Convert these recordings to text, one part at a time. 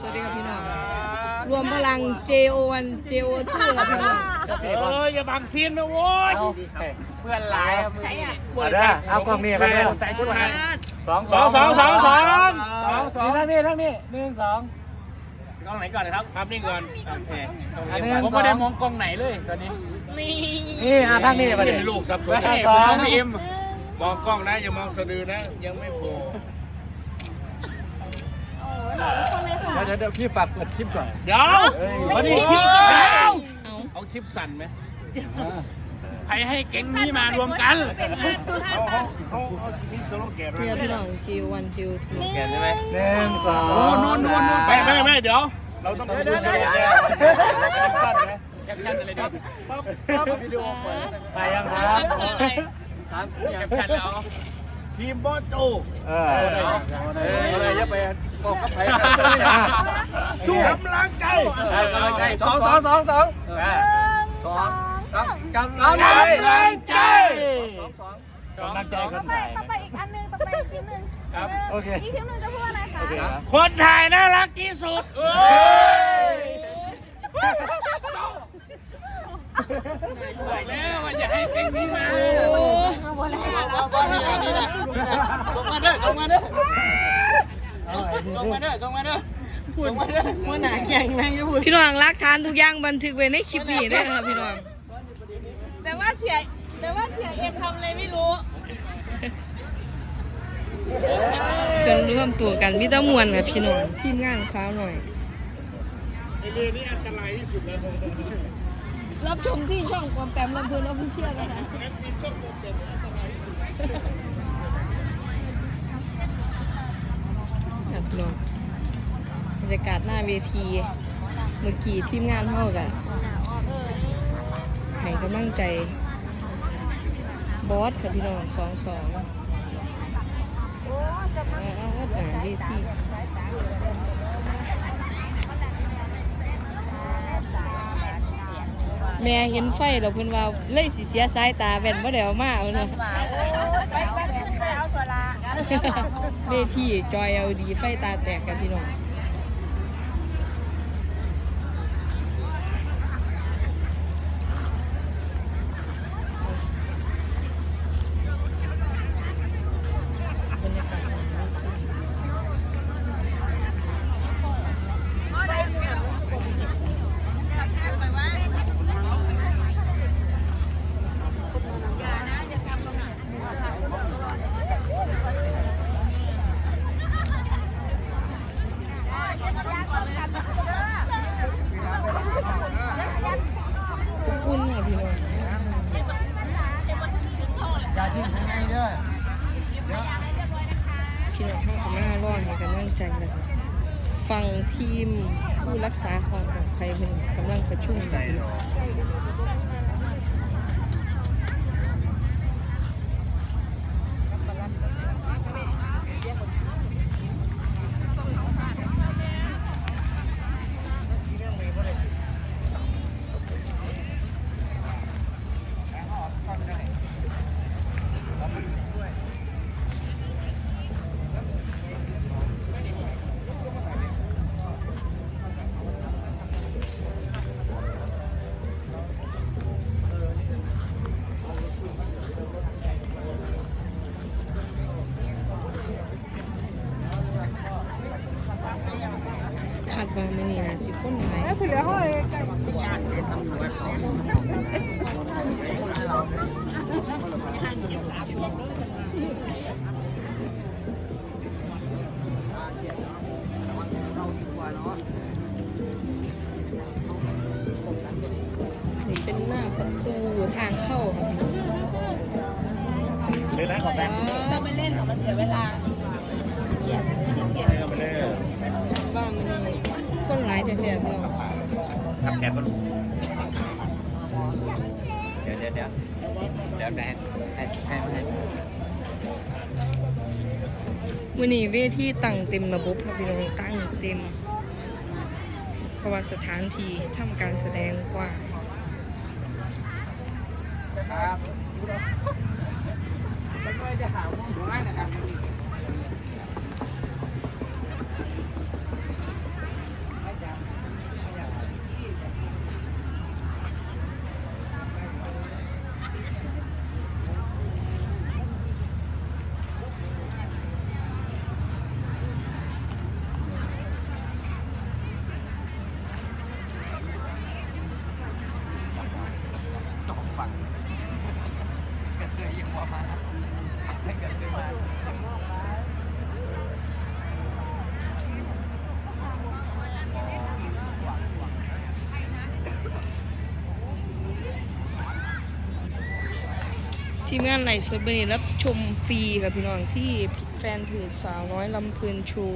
สวัสดีครับพี่น้อง รวมพลัง JO1 JO2 ครับพี่น้องเอออย่าบังซีนนะโว้ยเพื่อนหลายครับมือนี่เอาเด้อเอากล้องนี่มาเด้อใส่คนไทยสองสองสองสองสองสองสองทั้งนี้ทั้งนี้หนึ่งสองกล้องไหนก่อนนะครับภาพนี่ก่อนโอเคอันหนึ่งผมไม่ได้มองกล้องไหนเลยตอนนี้นี่อะทั้งนี้มาไม่ดิได้ลูกสับสนแล้วสองพี่เอ็มมองกล้องนะอย่ามองสะดือนะยังไม่โผล่ เดี๋ยวเดี๋ยวพี่ฝากเปิดคลิปก่อนเดี๋ยววันนี้เดี๋ยวเอาเอาคลิปสั่นไหมใครให้เก่งนี้มารวมกันเอาเอาเอาเอามีสโลแกนเนี่ยพี่น้อง JO1 JO2 แกนใช่ไหมหนึ่งสองนู่นนู่นนู่นไม่ไม่ไม่เดี๋ยว เราต้องดูสโลแกนสั้นไหมแคปชั่นอะไรดีปั๊บปั๊บวิดีโอเปิดไปยังครับครับแคปชั่นแล้วทีมบอสโจเอออะไรอย่าไปกอ งกับไผ่สู้กำลังใจกำลังใจสองสองสองสองสองกำลังใจกำลังใจกำลังใจคต่อนไปไทยต่อไปอีกอันหนึงต่อไปอีกคลิปหนึ่งครับหนึ่งโอเคอีกคลิปหนึ่งจะพูดอะไรคะคนถ่ายน่ารักที่สุดบอกแล้วว่าอย่าให้เก่งนี้มาโอ้ส่งมาเด้อส่งมาเด้อ ส่งมาเด้อส่งมาเด้อส่งมาเด้อหัวหน้าแข่งนั่งอยู่พูดพี่น้องรักทานทุกอย่างบันทึกไว้ในคลิปนี้ได้อครับพี่น้องแต่ว่าเสียแต่ว่าเสียเอ็มทำอะไรไม่รู้เพิ่นร่วมตัวกันมิตรมวลกับพี่น้องทีมงานสาวหน่อยไอเรื่องนี้อันตรายที่สุดแล้วรับชมที่ช่องความแปมลำเพลินออฟฟิเชียลนะคะครับพี่ น้องบรรยากาศหน้าเวที เมื่อกี้ทีมงานเท่ากันให้กำลังใจ บอสกับพี่น้องสองสองหน้าเวทีแม่เห็นไฟแล้วเพิ่นว่าเลยสิเสียสายตาแว่นบ่ได้เอามาเอาเนาะ ไปไป เวทีจอยเอาดีไฟตาแตกกันพี่น้อง บรรยากาศขอบคุณค่ะพี่น้อง อย่าทิ้ง ข้างในเด้อพี่น้องเข้ากับหน้ารอดให้กำลังใจนะคะฟังทีมผู้รักษาความปลอดภัยเป็นกำลังประชุมกัน ว่าไม่นี่นะสิคนไหนนี่เป็นหน้าประตูทางเข้าค่ะเลยนะขอแบงค์ต้องไปเล่นมันเสียเวลาเกียดเกียดเอาไปเลยบ้ เสียพี่น้องทำแกนบอลเดี๋ยวเดี๋ยวเดี๋ยวเดี๋ยวแดดให้ให้ให้มือนี้เวทีตั้งเต็มระบบค่ะพี่น้องตั้งเต็มเพราะว่าสถานที่ทำการแสดงกว่า ครับแล้วก็จะหาห้องดูง่ายนะครับ ทีมงานไหนสดบนี้รับชมฟรีค่ะพี่น้องที่แฟนเพจสาวน้อยลำเพลินชู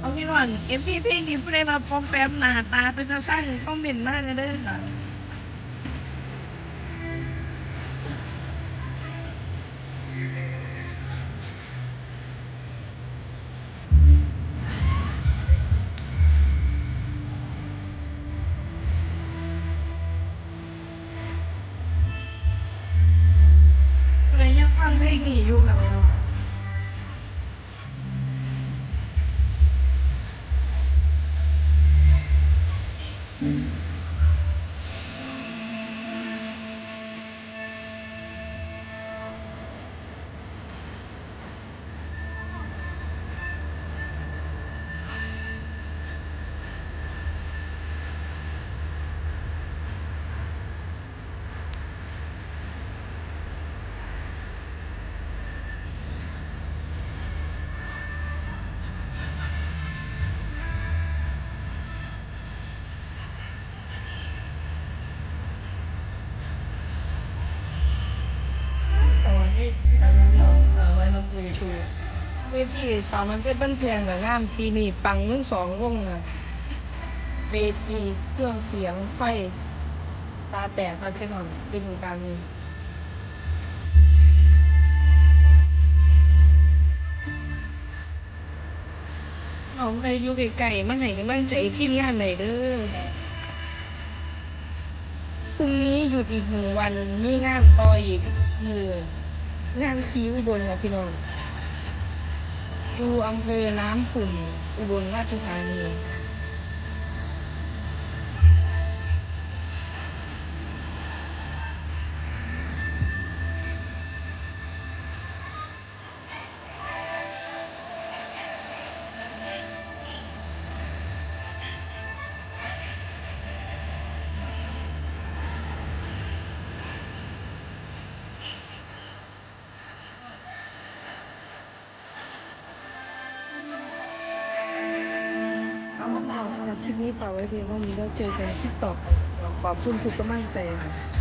เอาพี่น้องเอฟซีเพลงนี้ผู้ใดมาพร้อมแปมหน้าตาเป็นตาสั้นคอมเมนต์มาเด้อค่ะ ส สาวไว้ลำพูนชูเวทีสาวมันเป็นบ้านเพียงกับงามปีนี้ปังทั้งสองวงอะเวทีเครื่องเสียงไฟตาแตกตาเท่นอนเป็นการเอาไปอยู่ไกลๆมาให้กำลังใจที่งานไหนเด้อพรุ่งนี้หยุดอีกหนึ่งวันมีงานต่ออีกเออ งานคิวอุบลค่ะพี่น้องดูอำเภอน้ำขุ่นอุบลราชธานี คลิปนี้ฝากไว้เพียงเท่านี้แล้วเจอกันคลิปต่อไปขอบคุณทุกกำลังใจค่ะ